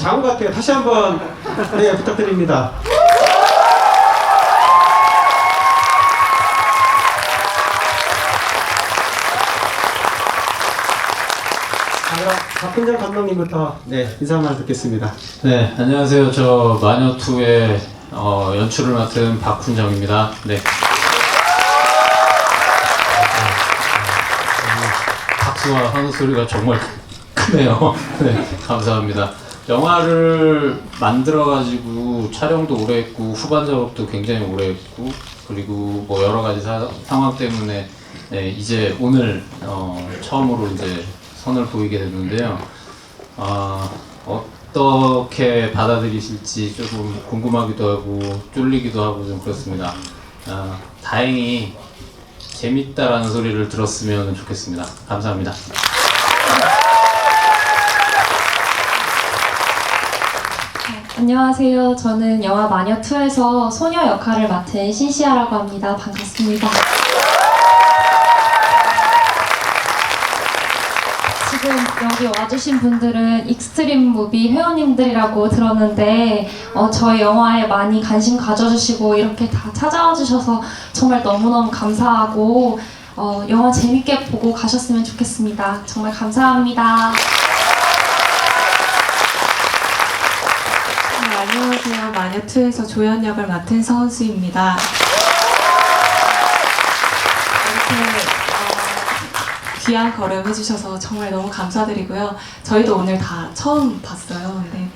작은 것 같아요. 다시 한번 네 부탁드립니다. 자, 그럼 박훈정 감독님부터 네 인사 한번 듣겠습니다. 네, 안녕하세요. 저 마녀2의 어, 연출을 맡은 박훈정입니다. 네. 박수와 하는 소리가 정말 크네요. 네, 감사합니다. 영화를 만들어가지고 촬영도 오래 했고 후반 작업도 굉장히 오래 했고 그리고 뭐 여러 가지 사- 상황 때문에 네, 이제 오늘 어, 처음으로 이제 선을 보이게 됐는데요. 아, 어떻게 받아들이실지 조금 궁금하기도 하고 쫄리기도 하고 좀 그렇습니다. 아, 다행히 재밌다라는 소리를 들었으면 좋겠습니다. 감사합니다. 안녕하세요. 저는 영화 마녀2에서 소녀 역할을 맡은 신시아라고 합니다. 반갑습니다. 지금 여기 와주신 분들은 익스트림 무비 회원님들이라고 들었는데 어, 저희 영화에 많이 관심 가져주시고 이렇게 다 찾아와 주셔서 정말 너무너무 감사하고 어, 영화 재밌게 보고 가셨으면 좋겠습니다. 정말 감사합니다. 네, 안녕하세요. 마녀2에서 조연 역을 맡은 서은수입니다. 이렇게 어, 귀한 걸음 해주셔서 정말 너무 감사드리고요. 저희도 오늘 다 처음 봤어요. 근데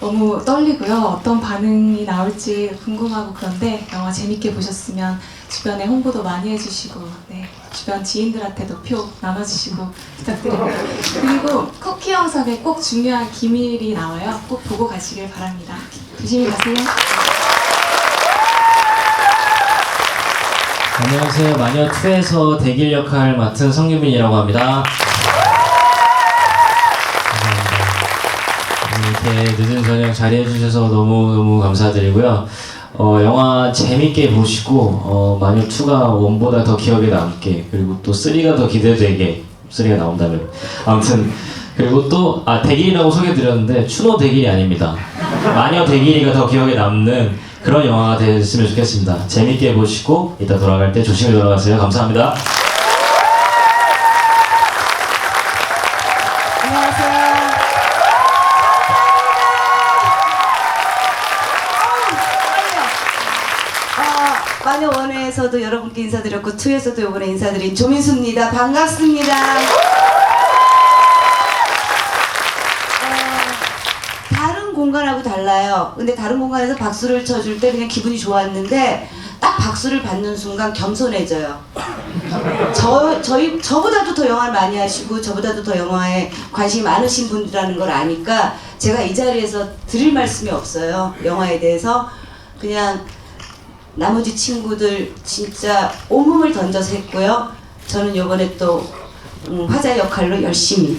너무 떨리고요. 어떤 반응이 나올지 궁금하고 그런데 영화 재밌게 보셨으면 주변에 홍보도 많이 해주시고 네, 주변 지인들한테도 표 나눠주시고 부탁드립니다. 그리고 쿠키 영상에 꼭 중요한 기밀이 나와요. 꼭 보고 가시길 바랍니다. 조심히 가세요. 안녕하세요. 마녀2에서 대길 역할 맡은 성유빈이라고 합니다. 이렇게 늦은 저녁 자리해주셔서 너무너무 감사드리고요. 어, 영화 재밌게 보시고, 어, 마녀2가 원보다 더 기억에 남게, 그리고 또 3가 더 기대되게, 3가 나온다면. 아무튼, 그리고 또, 아, 대길이라고 소개드렸는데, 추노 대길이 아닙니다. 마녀 대길이가 더 기억에 남는 그런 영화가 됐으면 좋겠습니다. 재밌게 보시고 이따 돌아갈 때 조심히 돌아가세요. 감사합니다. 안녕하세요. 어, 마녀 원에서도 여러분께 인사드렸고 투에서도 이번에 인사드린 조민수입니다. 반갑습니다. 공간하고 달라요. 근데 다른 공간에서 박수를 쳐줄 때 그냥 기분이 좋았는데 딱 박수를 받는 순간 겸손해져요. 저, 저희, 저보다도 더 영화를 많이 하시고 저보다도 더 영화에 관심이 많으신 분이라는 걸 아니까 제가 이 자리에서 드릴 말씀이 없어요. 영화에 대해서 그냥 나머지 친구들 진짜 온몸을 던져서 했고요. 저는 이번에 또 음, 화자 역할로 열심히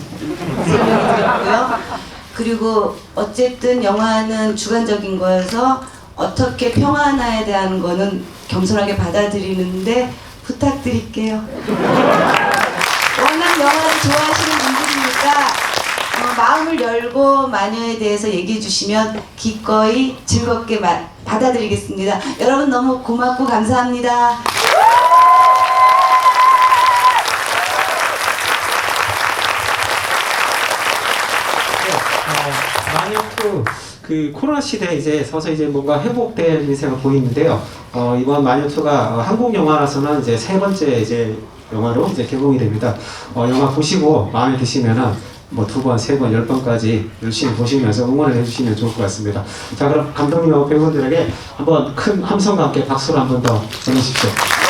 설명드렸고요. 그리고 어쨌든 영화는 주관적인 거여서 어떻게 평화나에 대한 거는 겸손하게 받아들이는데 부탁드릴게요. 워낙 영화를 좋아하시는 분들이니까 어, 마음을 열고 마녀에 대해서 얘기해 주시면 기꺼이 즐겁게 마- 받아들이겠습니다. 여러분 너무 고맙고 감사합니다. 어, 마녀2 그 코로나 시대에 이제 서서 이제 뭔가 회복될 인세가 보이는데요. 어, 이번 마녀2가 한국 영화라서는 이제 세 번째 이제 영화로 이제 개봉이 됩니다. 어, 영화 보시고 마음에 드시면은 뭐 두 번, 세 번, 열 번까지 열심히 보시면서 응원을 해주시면 좋을 것 같습니다. 자, 그럼 감독님하고 배우분들에게 한번 큰 함성과 함께 박수를 한번 더 보내주십시오.